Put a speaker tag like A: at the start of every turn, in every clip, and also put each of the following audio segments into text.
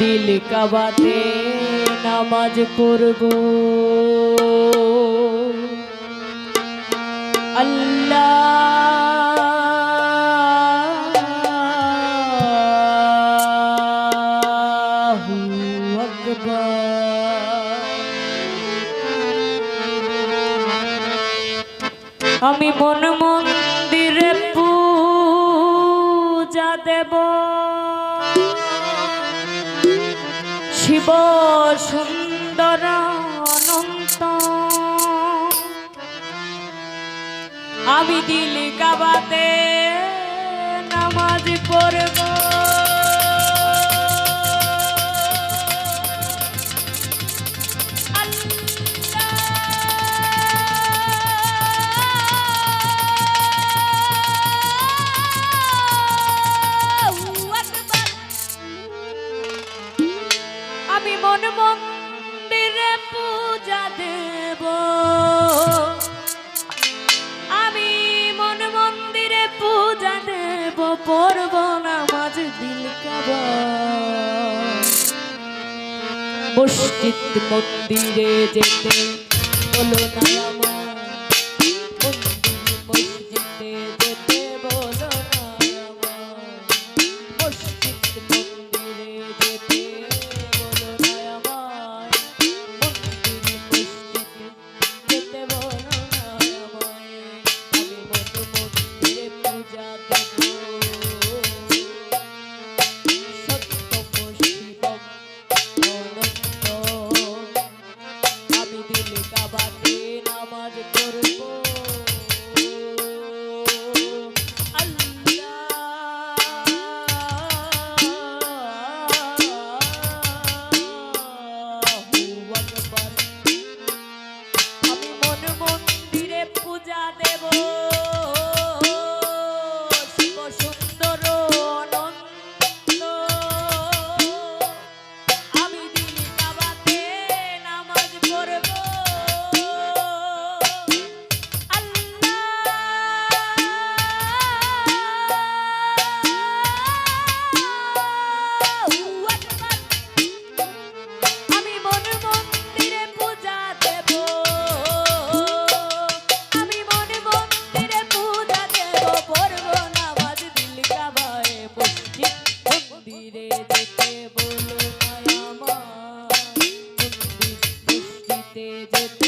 A: দিল কাবাতে নামাজ পড়ব। আল্লাহ আমি মন মন্দিরে পূজা দেব। শিব সুন্দর অনন্ত আমি দিল গাবাতে নামাজ পড়ব। মসজিদ মন্দিরে যেতে বলো না। ফিরে যেতে বলো মায়া মা দৃষ্টিতে যেতে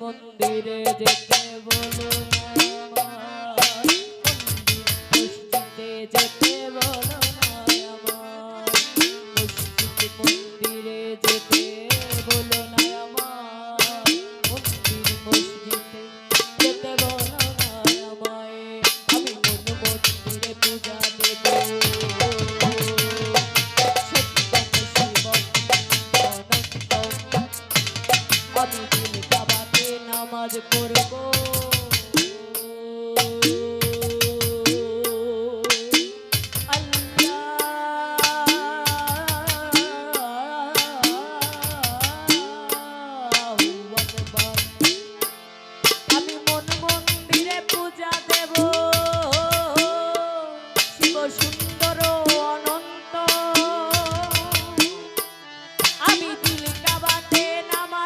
A: মন্দিরে যেতে বলো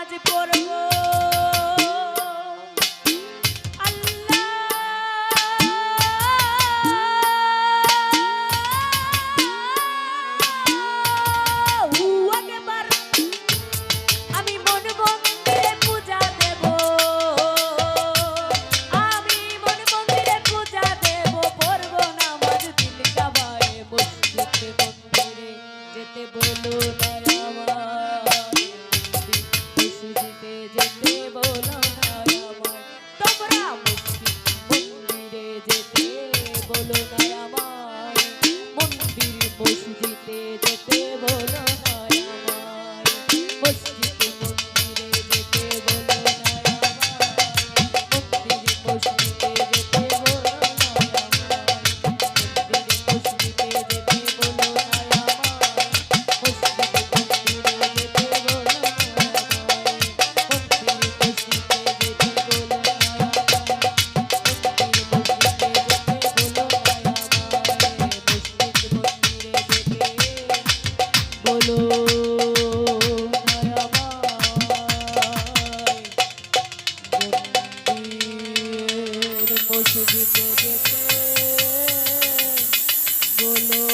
A: নামাজ পড়ব ওষুধ যেতে গোলো